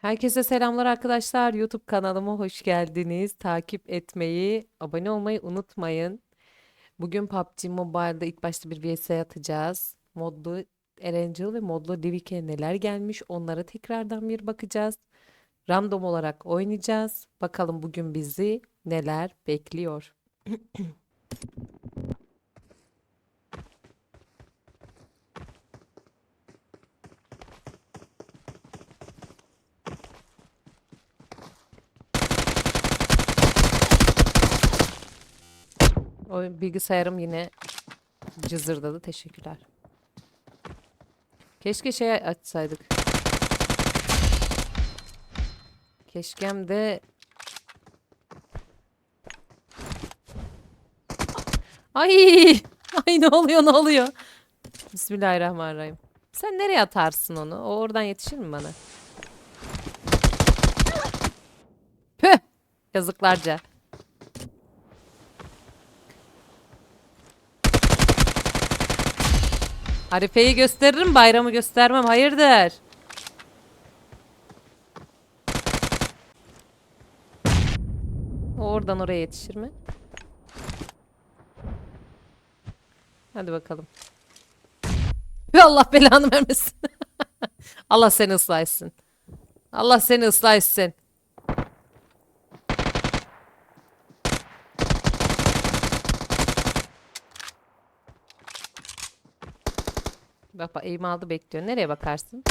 Herkese selamlar arkadaşlar. YouTube kanalıma hoş geldiniz. Takip etmeyi, abone olmayı unutmayın. Bugün PUBG Mobile'da ilk başta bir VS atacağız. Modlu Erangel ve modlu Livike neler gelmiş onlara tekrardan bir bakacağız. Random olarak oynayacağız. Bakalım bugün bizi neler bekliyor. O bilgisayarım yine cızırdadı. Teşekkürler. Keşke şey açsaydık. Keşkem de Ay! Ay ne oluyor ne oluyor? Bismillahirrahmanirrahim. Sen nereye atarsın onu? O oradan yetişir mi bana? Püh! Yazıklarca. Arife'yi gösteririm, bayramı göstermem. Hayırdır? Oradan oraya yetişir mi? Hadi bakalım. Ve Allah belanı vermesin. Allah seni ıslah etsin. Allah seni ıslah etsin. Bak bak eğim aldı bekliyor. Nereye bakarsın?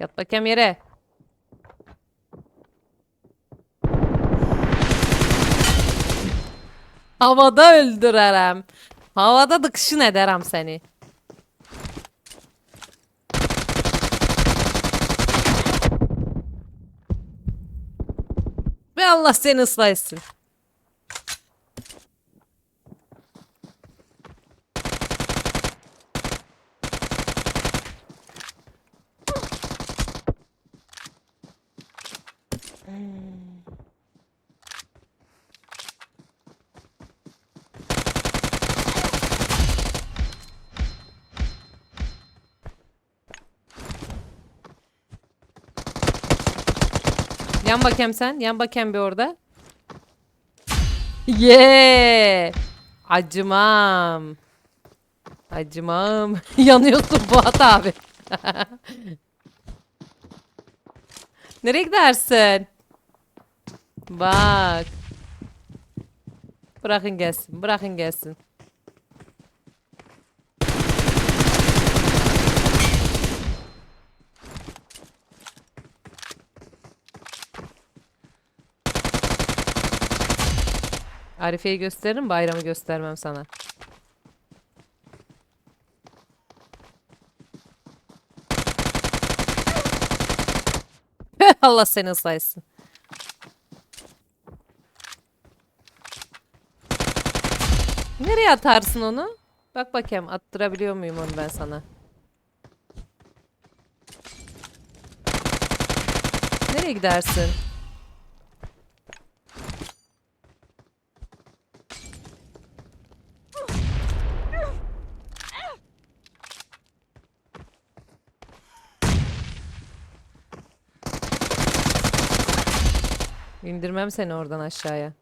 Yat bakayım yere. Havada öldürürüm. Havada dıkşın ederim seni. Ve Allah seni ıslah etsin. Yan bakayım sen. Yan bakayım bir orada. Yeah! Acımam. Acımam. Yanıyorsun Fuat abi. Nereye gidersin? Bak. Bırakın gelsin. Bırakın gelsin. Arife'yi gösteririm, bayramı göstermem sana. Allah seni ıslah etsin. Nereye atarsın onu? Bak bakayım attırabiliyor muyum onu ben sana? Nereye gidersin? İndirmem seni oradan aşağıya.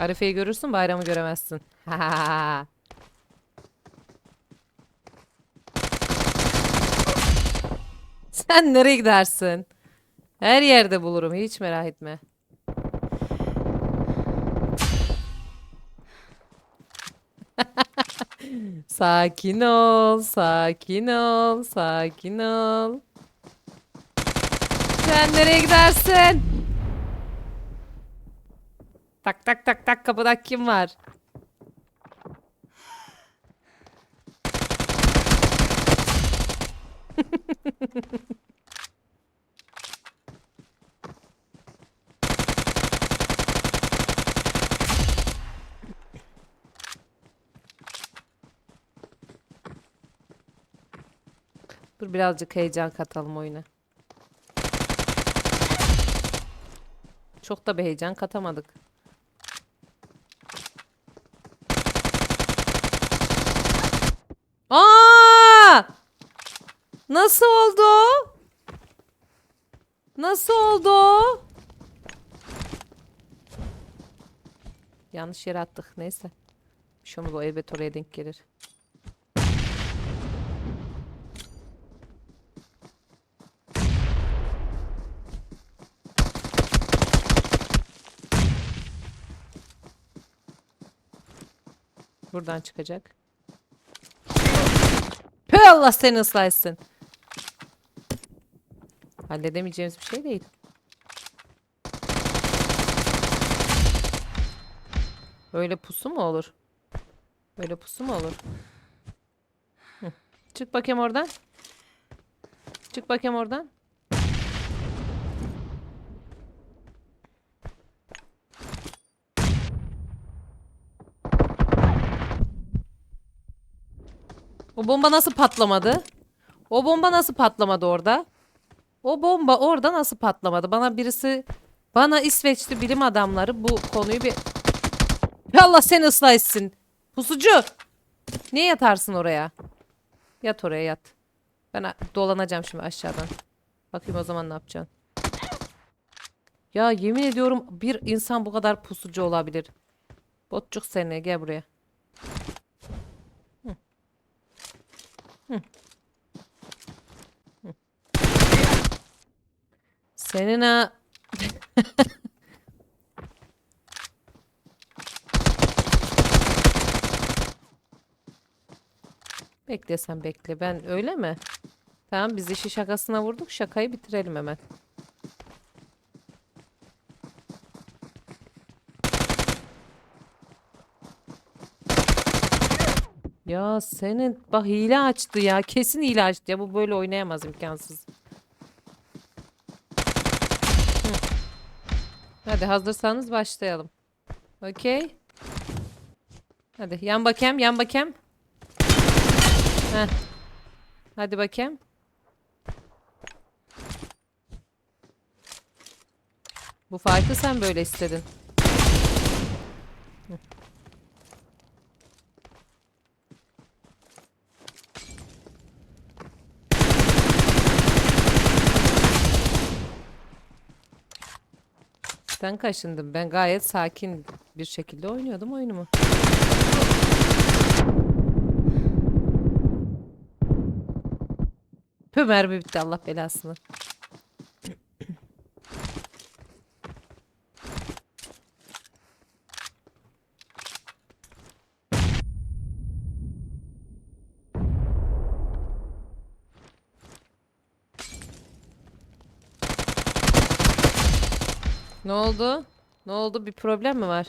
Arife'yi görürsün, bayramı göremezsin. Sen nereye gidersin? Her yerde bulurum, hiç merak etme. Sakin ol, sakin ol, sakin ol. Sen nereye gidersin? Tak tak tak tak kapıda kim var? Dur birazcık heyecan katalım oyuna. Çok da bir heyecan katamadık. Aa! Nasıl oldu? Nasıl oldu? Yanlış yere attık. Neyse. Bir şey olmaz o elbet oraya denk gelir. Buradan çıkacak. Püh Allah seni ıslah etsin. Halledemeyeceğimiz bir şey değil. Öyle pusu mu olur? Öyle pusu mu olur? Hı. Çık bakayım oradan. Çık bakayım oradan. O bomba nasıl patlamadı? O bomba nasıl patlamadı orada? O bomba orada nasıl patlamadı? Bana birisi bana İsveçli bilim adamları bu konuyu bir Allah seni ıslah etsin. Pusucu. Niye yatarsın oraya? Yat oraya yat. Ben dolanacağım şimdi aşağıdan. Bakayım o zaman ne yapacaksın. Ya yemin ediyorum bir insan bu kadar pusucu olabilir. Botçuk seni gel buraya. Hı. Hı. Hı. Senin ha Bekle sen bekle. Ben öyle mi? Tamam biz işi şakasına vurduk. Şakayı bitirelim hemen. Ya senin bak hile açtı ya. Kesin hile açtı ya. Bu böyle oynayamaz imkansız. Hadi hazırsanız başlayalım. Okey. Hadi yan bakayım yan bakayım. Heh. Hadi bakayım. Bu fight'ı sen böyle istedin. Hı. Sen kaşındın. Ben gayet sakin bir şekilde oynuyordum oyunumu. Pö mermi bitti Allah belasını. Ne oldu? Ne oldu? Bir problem mi var?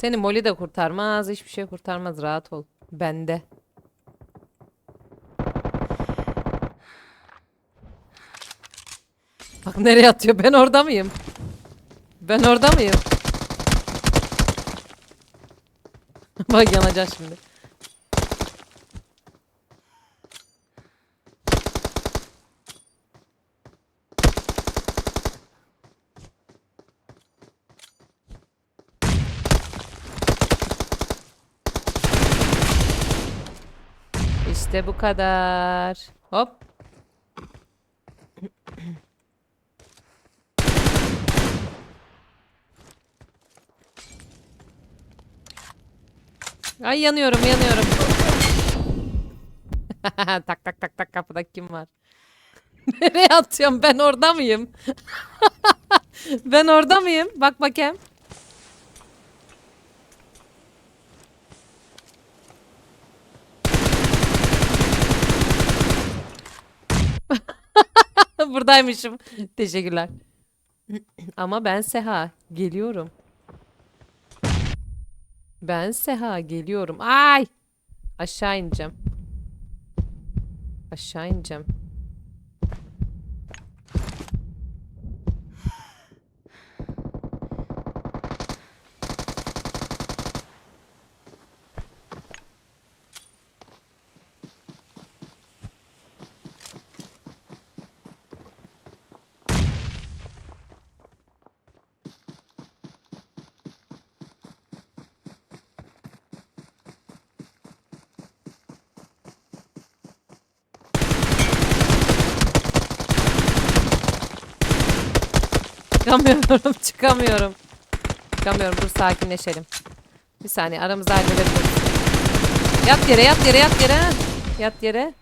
Seni Molly de kurtarmaz. Hiçbir şey kurtarmaz. Rahat ol. Bende. Bak nereye atıyor? Ben orada mıyım? Ben orada mıyım? Bak yanacak şimdi. İşte bu kadar. Hop. Ay yanıyorum yanıyorum. tak tak tak tak kapıda kim var? Nereye atıyorum ben orada mıyım? ben orada mıyım? Bak bakayım. Buradaymışım. Teşekkürler. Ama ben Seha. Geliyorum. Ben Seha geliyorum. Ay! Aşağı ineceğim. Aşağı ineceğim. Çıkamıyorum, çıkamıyorum. Çıkamıyorum. Dur sakinleşelim. Bir saniye aramızda halledebiliriz. Yat yere, yat yere, yat yere. Yat yere.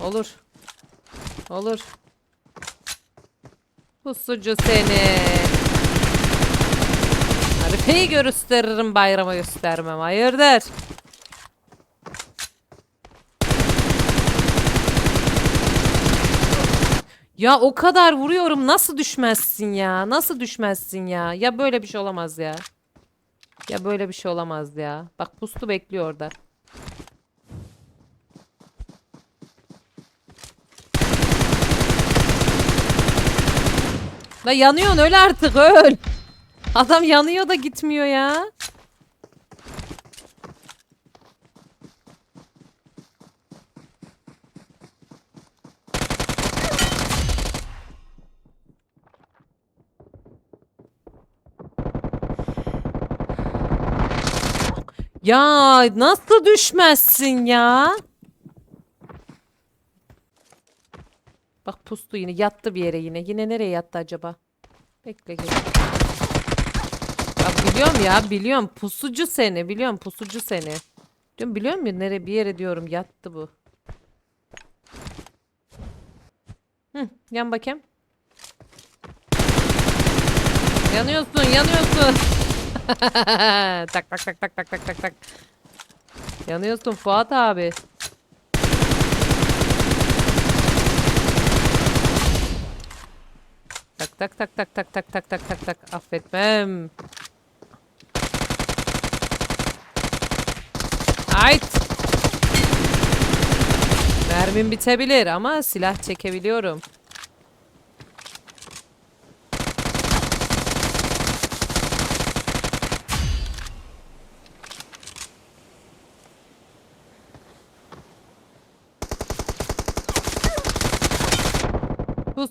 Olur. Olur. Pusucu seni. Arife'yi gösteririm bayrama göstermem. Hayırdır? Ya o kadar vuruyorum nasıl düşmezsin ya? Nasıl düşmezsin ya? Ya böyle bir şey olamaz ya. Ya böyle bir şey olamaz ya. Bak pustu bekliyor orada. La yanıyorsun öl artık öl. Adam yanıyor da gitmiyor ya. Ya nasıl düşmezsin ya? Bak pustu yine yattı bir yere yine. Yine nereye yattı acaba? Bekle gel. Ya biliyorum ya biliyorum pusucu seni biliyorum pusucu seni. Diyorum biliyor musun nereye bir yere diyorum yattı bu. Hı, yan bakayım. Yanıyorsun yanıyorsun. Tak tak tak tak tak tak tak tak. Yanıyorsun Fuat abi. Tak tak tak tak tak tak tak tak tak tak affetmem. Ait. Mermim bitebilir ama silah çekebiliyorum.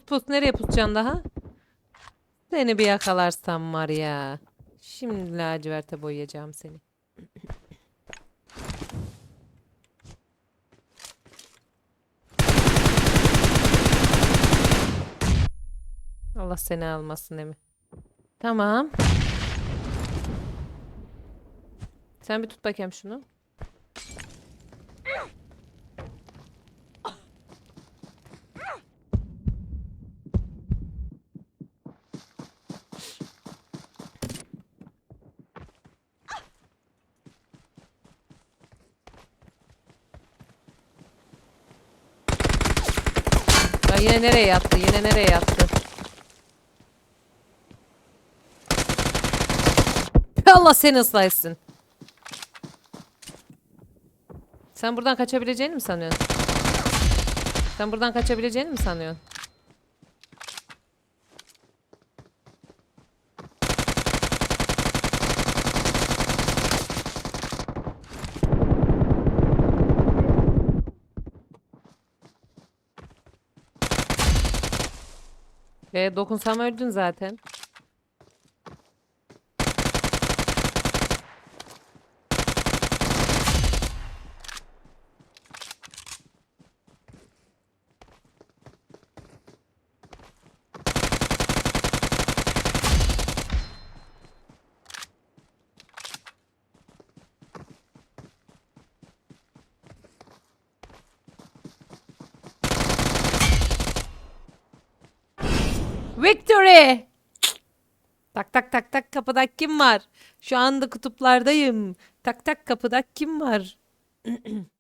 Pus nereye pusacaksın daha? Seni bir yakalarsam var ya. Şimdi laciverte boyayacağım seni. Allah seni almasın Emi. Tamam. Sen bir tut bakayım şunu. Yine nereye yattı? Yine nereye yattı? Allah seni ıslah etsin. Sen buradan kaçabileceğini mi sanıyorsun? Sen buradan kaçabileceğini mi sanıyorsun? E, dokunsam öldün zaten. Victory! Tak tak tak tak kapıda kim var? Şu anda kutuplardayım. Tak tak kapıda kim var?